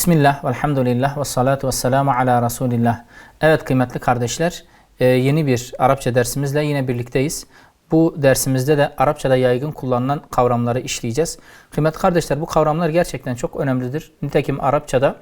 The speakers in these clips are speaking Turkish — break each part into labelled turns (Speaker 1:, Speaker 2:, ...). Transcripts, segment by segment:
Speaker 1: Bismillah, velhamdülillah, ve salatu ve selamu ala Resulillah. Evet kıymetli kardeşler, e, yeni bir Arapça dersimizle yine birlikteyiz. Bu dersimizde de Arapçada yaygın kullanılan kavramları işleyeceğiz. Kıymetli kardeşler bu kavramlar gerçekten çok önemlidir. Nitekim Arapçada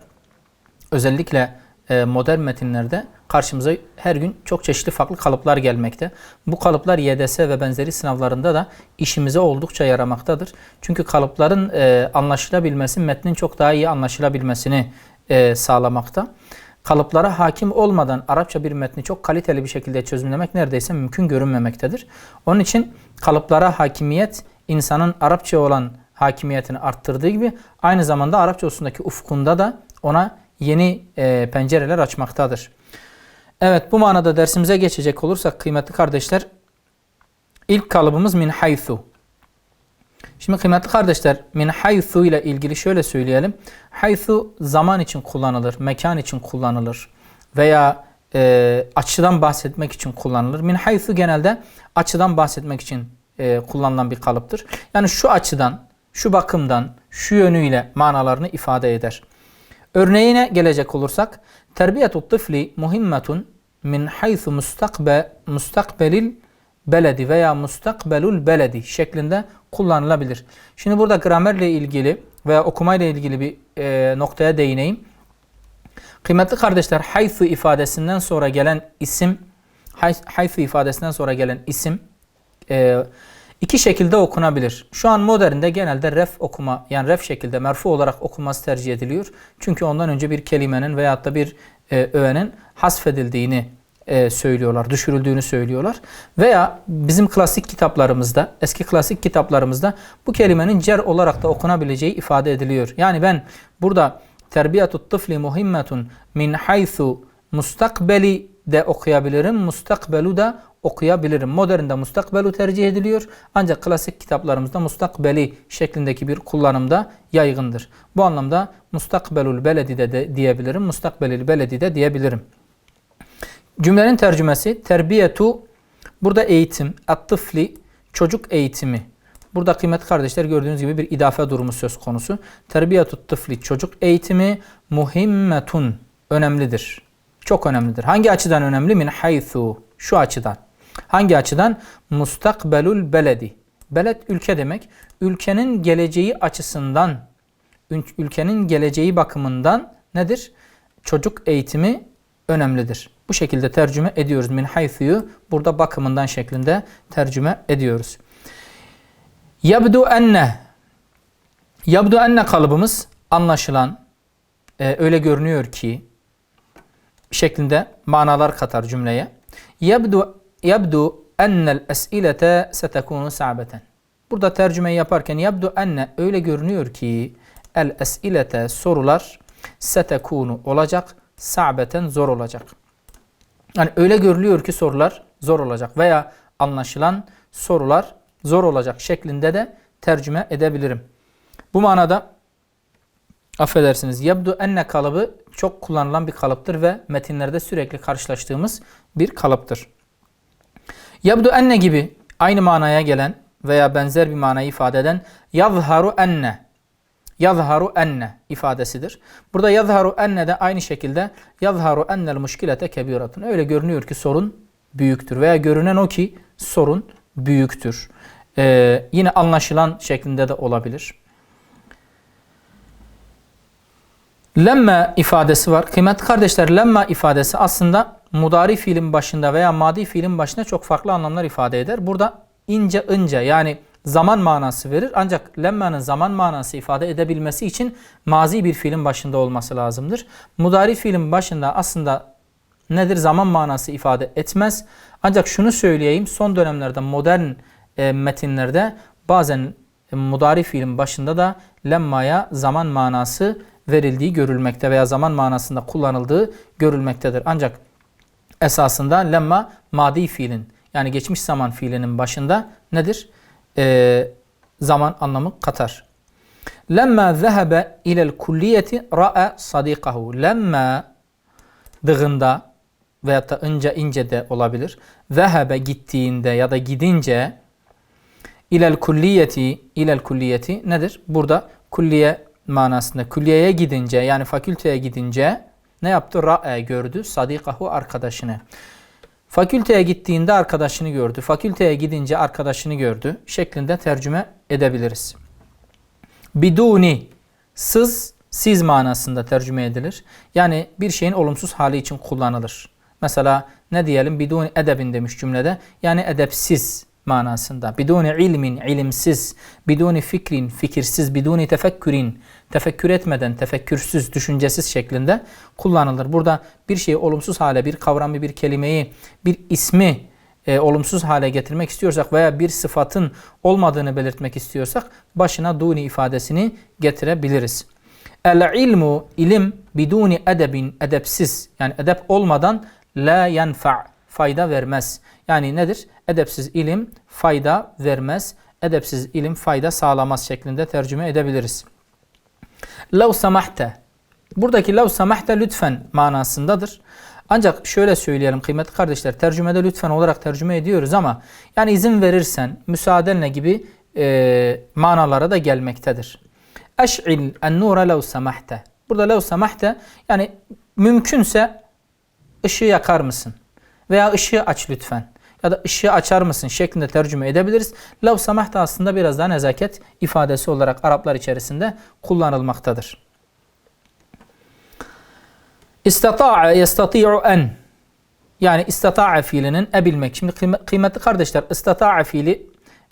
Speaker 1: özellikle e, modern metinlerde karşımıza her gün çok çeşitli farklı kalıplar gelmekte. Bu kalıplar YDS ve benzeri sınavlarında da işimize oldukça yaramaktadır. Çünkü kalıpların e, anlaşılabilmesi metnin çok daha iyi anlaşılabilmesini e, sağlamakta. Kalıplara hakim olmadan Arapça bir metni çok kaliteli bir şekilde çözümlemek neredeyse mümkün görünmemektedir. Onun için kalıplara hakimiyet insanın Arapça olan hakimiyetini arttırdığı gibi aynı zamanda Arapça usundaki ufkunda da ona yeni e, pencereler açmaktadır. Evet bu manada dersimize geçecek olursak kıymetli kardeşler ilk kalıbımız min haythu. Şimdi kıymetli kardeşler min haythu ile ilgili şöyle söyleyelim. Haythu zaman için kullanılır, mekan için kullanılır veya e, açıdan bahsetmek için kullanılır. Min haythu genelde açıdan bahsetmek için e, kullanılan bir kalıptır. Yani şu açıdan, şu bakımdan, şu yönüyle manalarını ifade eder. Örneğine gelecek olursak terbiyetu tıfli muhimmetun min haythu mustakbe, mustakbelil beledi veya mustakbelul beledi şeklinde kullanılabilir. Şimdi burada gramerle ilgili veya okumayla ilgili bir e, noktaya değineyim. Kıymetli kardeşler haythu ifadesinden sonra gelen isim haythu ifadesinden sonra gelen isim e, iki şekilde okunabilir. Şu an modernde genelde ref okuma yani ref şekilde merfu olarak okunması tercih ediliyor. Çünkü ondan önce bir kelimenin veyahut da bir e, öğenin hasfedildiğini e, söylüyorlar, düşürüldüğünü söylüyorlar. Veya bizim klasik kitaplarımızda, eski klasik kitaplarımızda bu kelimenin cer olarak da okunabileceği ifade ediliyor. Yani ben burada terbiyetut tıfli muhimmetun min haythu mustakbeli de okuyabilirim, mustakbelu da okuyabilirim. Modernde mustakbelu tercih ediliyor. Ancak klasik kitaplarımızda mustakbeli şeklindeki bir kullanımda yaygındır. Bu anlamda mustakbelul beledi de, de diyebilirim. Mustakbelil beledi de diyebilirim. Cümlenin tercümesi terbiyetu burada eğitim, attıfli çocuk eğitimi. Burada kıymetli kardeşler gördüğünüz gibi bir idafe durumu söz konusu. Terbiyetu tıfli çocuk eğitimi muhimmetun önemlidir. Çok önemlidir. Hangi açıdan önemli? Min haythu şu açıdan. Hangi açıdan? Mustakbelul beledi. Beled ülke demek. Ülkenin geleceği açısından, ülkenin geleceği bakımından nedir? Çocuk eğitimi önemlidir. Bu şekilde tercüme ediyoruz. Min haythu'yu burada bakımından şeklinde tercüme ediyoruz. Yabdu enne Yabdu enne kalıbımız anlaşılan e, öyle görünüyor ki şeklinde manalar katar cümleye. Yabdu yabdu ennel es'ilete setekunu sa'beten. Burada tercümeyi yaparken yabdu enne öyle görünüyor ki el es'ilete sorular setekunu olacak, sa'beten zor olacak. Yani öyle görülüyor ki sorular zor olacak veya anlaşılan sorular zor olacak şeklinde de tercüme edebilirim. Bu manada affedersiniz yabdu enne kalıbı çok kullanılan bir kalıptır ve metinlerde sürekli karşılaştığımız bir kalıptır. Yabdu enne gibi aynı manaya gelen veya benzer bir manayı ifade eden yazharu enne yazharu enne ifadesidir. Burada yazharu enne de aynı şekilde yazharu ennel muşkilete kebiratun. Öyle görünüyor ki sorun büyüktür veya görünen o ki sorun büyüktür. Ee, yine anlaşılan şeklinde de olabilir. Lemme ifadesi var. Kıymetli kardeşler lemma ifadesi aslında mudari fiilin başında veya madi fiilin başında çok farklı anlamlar ifade eder. Burada ince ince yani zaman manası verir. Ancak lemmanın zaman manası ifade edebilmesi için mazi bir fiilin başında olması lazımdır. Mudari fiilin başında aslında nedir? Zaman manası ifade etmez. Ancak şunu söyleyeyim. Son dönemlerde modern e, metinlerde bazen e, mudari fiilin başında da lemmaya zaman manası verildiği görülmekte veya zaman manasında kullanıldığı görülmektedir. Ancak esasında lemma madi fiilin yani geçmiş zaman fiilinin başında nedir? Ee, zaman anlamı katar. Lemma zehebe ilel kulliyeti ra'a sadikahu. Lemma dığında veyahut da ince ince de olabilir. Zehebe gittiğinde ya da gidince ilel kulliyeti ilel kulliyeti nedir? Burada kulliye manasında külliyeye gidince yani fakülteye gidince ne yaptı? Ra'e gördü. Sadikahu arkadaşını. Fakülteye gittiğinde arkadaşını gördü. Fakülteye gidince arkadaşını gördü. Şeklinde tercüme edebiliriz. Biduni sız siz manasında tercüme edilir. Yani bir şeyin olumsuz hali için kullanılır. Mesela ne diyelim? Biduni edebin demiş cümlede. Yani edepsiz manasında. Biduni ilmin ilimsiz, biduni fikrin fikirsiz, biduni tefekkürin tefekkür etmeden, tefekkürsüz, düşüncesiz şeklinde kullanılır. Burada bir şeyi olumsuz hale, bir kavramı, bir kelimeyi, bir ismi e, olumsuz hale getirmek istiyorsak veya bir sıfatın olmadığını belirtmek istiyorsak başına duni ifadesini getirebiliriz. El ilmu ilim biduni edebin edepsiz yani edep olmadan la yenfa fayda vermez. Yani nedir? Edepsiz ilim fayda vermez. Edepsiz ilim fayda sağlamaz şeklinde tercüme edebiliriz. Lev samahte. Buradaki lev samahte lütfen manasındadır. Ancak şöyle söyleyelim kıymetli kardeşler tercümede lütfen olarak tercüme ediyoruz ama yani izin verirsen müsaadenle gibi e, manalara da gelmektedir. Eş'il en-nura lev samahte. Burada lev samahte yani mümkünse ışığı yakar mısın? Veya ışığı aç lütfen. Ya da ışığı açar mısın şeklinde tercüme edebiliriz. Lev samahte aslında biraz daha nezaket ifadesi olarak Araplar içerisinde kullanılmaktadır. İstata'a yestati'u en yani istata'a fiilinin ebilmek. Şimdi kıymetli kardeşler istata'a fiili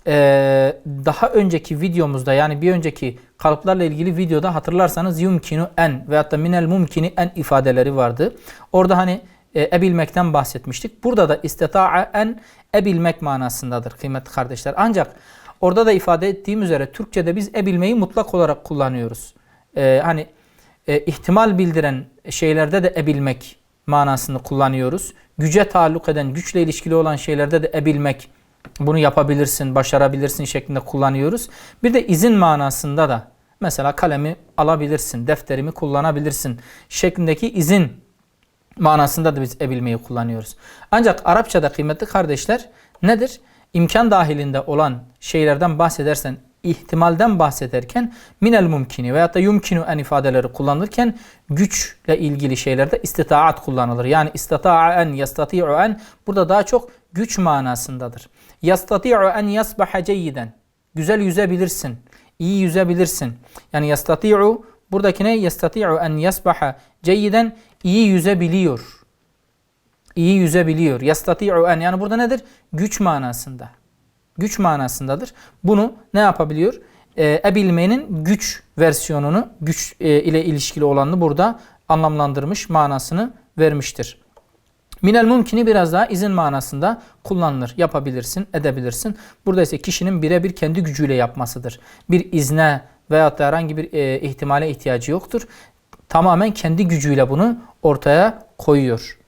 Speaker 1: e, daha önceki videomuzda yani bir önceki kalıplarla ilgili videoda hatırlarsanız yumkinu en veyahut da minel mumkini en ifadeleri vardı. Orada hani e, ebilmekten bahsetmiştik. Burada da istita'a en ebilmek manasındadır kıymetli kardeşler. Ancak orada da ifade ettiğim üzere Türkçe'de biz ebilmeyi mutlak olarak kullanıyoruz. E, hani e, ihtimal bildiren şeylerde de ebilmek manasını kullanıyoruz. Güce taalluk eden, güçle ilişkili olan şeylerde de ebilmek, bunu yapabilirsin, başarabilirsin şeklinde kullanıyoruz. Bir de izin manasında da mesela kalemi alabilirsin, defterimi kullanabilirsin şeklindeki izin manasında da biz ebilmeyi kullanıyoruz. Ancak Arapçada kıymetli kardeşler nedir? İmkan dahilinde olan şeylerden bahsedersen ihtimalden bahsederken minel mumkini veyahut da yumkinu en ifadeleri kullanırken güçle ilgili şeylerde istitaat kullanılır. Yani istita'a en, yastati'u en burada daha çok güç manasındadır. Yastati'u en yasbaha ceyyiden. Güzel yüzebilirsin. iyi yüzebilirsin. Yani yastati'u buradaki ne? Yastati'u en yasbaha ceyyiden iyi yüzebiliyor. İyi yüzebiliyor. Yastati'u en yani burada nedir? Güç manasında güç manasındadır. Bunu ne yapabiliyor? E, ebilmenin güç versiyonunu, güç e, ile ilişkili olanını burada anlamlandırmış, manasını vermiştir. Minel mumkini biraz daha izin manasında kullanılır. Yapabilirsin, edebilirsin. Burada ise kişinin birebir kendi gücüyle yapmasıdır. Bir izne veyahut da herhangi bir e, ihtimale ihtiyacı yoktur. Tamamen kendi gücüyle bunu ortaya koyuyor.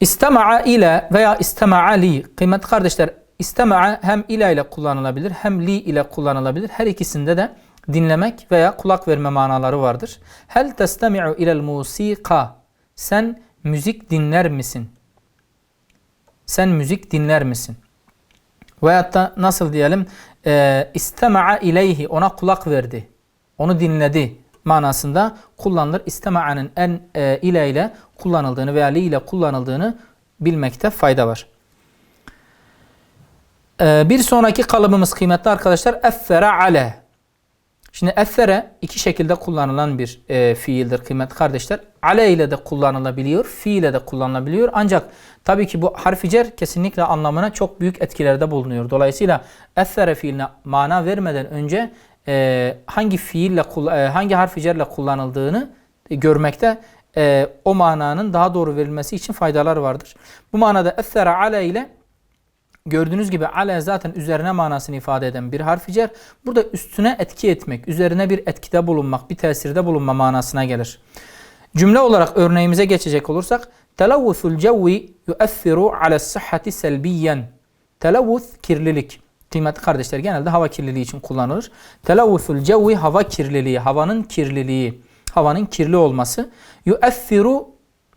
Speaker 1: İstema'a ile veya istema'a li. Kıymetli kardeşler istema'a hem ile ile kullanılabilir hem li ile kullanılabilir. Her ikisinde de dinlemek veya kulak verme manaları vardır. Hel testemi'u ilel musika. Sen müzik dinler misin? Sen müzik dinler misin? Veyahut da nasıl diyelim? E, istema'a ileyhi. Ona kulak verdi. Onu dinledi manasında kullanılır. İstema'nın en e, ile ile kullanıldığını veya li ile kullanıldığını bilmekte fayda var. E, bir sonraki kalıbımız kıymetli arkadaşlar effere ale. Şimdi effere iki şekilde kullanılan bir e, fiildir kıymetli kardeşler. Ale ile de kullanılabiliyor, fi ile de kullanılabiliyor. Ancak tabii ki bu harfi cer kesinlikle anlamına çok büyük etkilerde bulunuyor. Dolayısıyla effere fiiline mana vermeden önce e, hangi fiille e, hangi harfi cerle kullanıldığını görmekte e, o mananın daha doğru verilmesi için faydalar vardır. Bu manada essera ale ile gördüğünüz gibi ale zaten üzerine manasını ifade eden bir harfi cer. Burada üstüne etki etmek, üzerine bir etkide bulunmak, bir tesirde bulunma manasına gelir. Cümle olarak örneğimize geçecek olursak telavvusul cevvi yu'essiru ala sıhhati selbiyen. Telavvuz kirlilik. Kıymetli kardeşler genelde hava kirliliği için kullanılır. Telavvusul cevvi hava kirliliği, havanın kirliliği, havanın kirli olması. Yu'effiru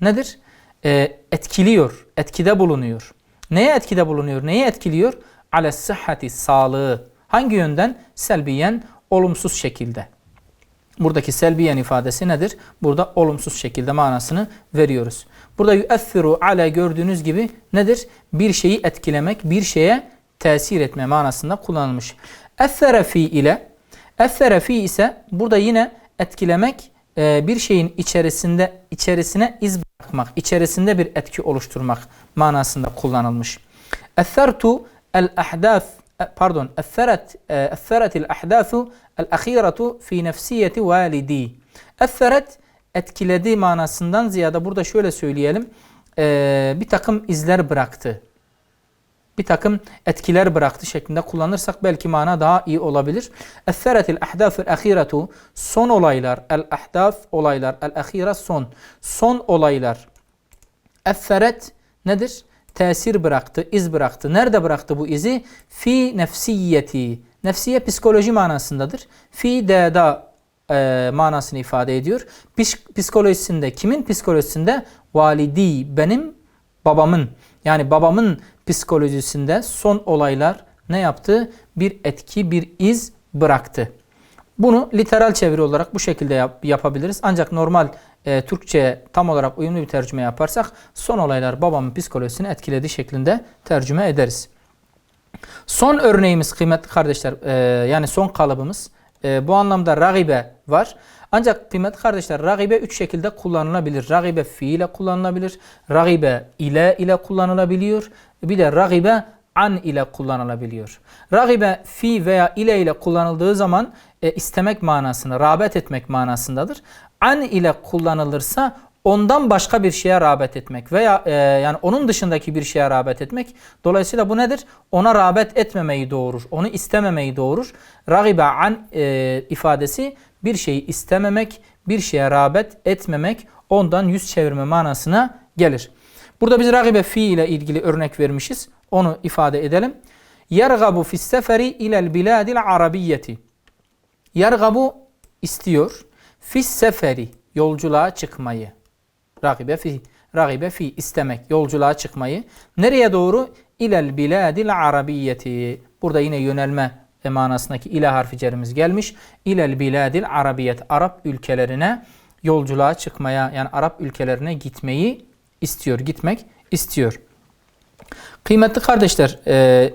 Speaker 1: nedir? Ee, etkiliyor, etkide bulunuyor. Neye etkide bulunuyor? Neyi etkiliyor? Ale sıhhati, sağlığı. Hangi yönden? Selbiyen, olumsuz şekilde. Buradaki selbiyen ifadesi nedir? Burada olumsuz şekilde manasını veriyoruz. Burada yüethiru ale gördüğünüz gibi nedir? Bir şeyi etkilemek, bir şeye tesir etme manasında kullanılmış. Ethere fi ile ethere fi ise burada yine etkilemek e, bir şeyin içerisinde içerisine iz bırakmak, içerisinde bir etki oluşturmak manasında kullanılmış. Ethertu el ahdaf pardon etheret etheretil ahdathu el ahiratu fi nefsiyeti validi. Etheret etkiledi manasından ziyade burada şöyle söyleyelim. e, bir takım izler bıraktı. Bir takım etkiler bıraktı şeklinde kullanırsak belki mana daha iyi olabilir. Etheretil ahdafil ahiretu son olaylar. El ahdaf olaylar. El ahire son. Son olaylar. Etheret nedir? Tesir bıraktı, iz bıraktı. Nerede bıraktı bu izi? Fi nefsiyeti. Nefsiye psikoloji manasındadır. Fi deda e, manasını ifade ediyor. Psik- Psikolojisinde, kimin psikolojisinde? Validi, benim babamın. Yani babamın psikolojisinde son olaylar ne yaptı? Bir etki, bir iz bıraktı. Bunu literal çeviri olarak bu şekilde yap- yapabiliriz. Ancak normal e, Türkçe'ye tam olarak uyumlu bir tercüme yaparsak son olaylar babamın psikolojisini etkilediği şeklinde tercüme ederiz. Son örneğimiz kıymetli kardeşler e, yani son kalıbımız e, bu anlamda ragibe var. Ancak kıymetli kardeşler ragibe üç şekilde kullanılabilir. Ragibe fi ile kullanılabilir. Ragibe ile ile kullanılabiliyor. Bir de ragibe an ile kullanılabiliyor. Ragibe fi veya ile ile kullanıldığı zaman e, istemek manasını, rağbet etmek manasındadır. An ile kullanılırsa ondan başka bir şeye rağbet etmek veya e, yani onun dışındaki bir şeye rağbet etmek. Dolayısıyla bu nedir? Ona rağbet etmemeyi doğurur. Onu istememeyi doğurur. Ragibe an e, ifadesi bir şeyi istememek, bir şeye rağbet etmemek, ondan yüz çevirme manasına gelir. Burada biz ragibe fi ile ilgili örnek vermişiz. Onu ifade edelim. Yergabu fis seferi ilel biladil arabiyyeti. Yergabu istiyor. Fis seferi yolculuğa çıkmayı. Ragibe fi ragibe fi istemek, yolculuğa çıkmayı. Nereye doğru? İlel biladil arabiyyeti. Burada yine yönelme manasındaki ila harfi cerimiz gelmiş. İlel biladil arabiyet. Arap ülkelerine yolculuğa çıkmaya yani Arap ülkelerine gitmeyi istiyor, gitmek istiyor. Kıymetli kardeşler, e,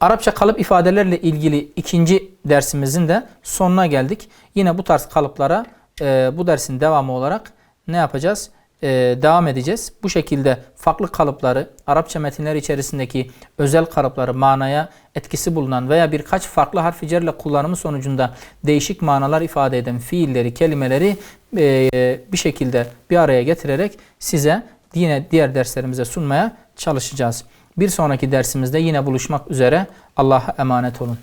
Speaker 1: Arapça kalıp ifadelerle ilgili ikinci dersimizin de sonuna geldik. Yine bu tarz kalıplara e, bu dersin devamı olarak ne yapacağız? E, devam edeceğiz. Bu şekilde farklı kalıpları, Arapça metinler içerisindeki özel kalıpları manaya etkisi bulunan veya birkaç farklı harf cerle kullanımı sonucunda değişik manalar ifade eden fiilleri, kelimeleri bir şekilde bir araya getirerek size yine diğer derslerimize sunmaya çalışacağız. Bir sonraki dersimizde yine buluşmak üzere. Allah'a emanet olun.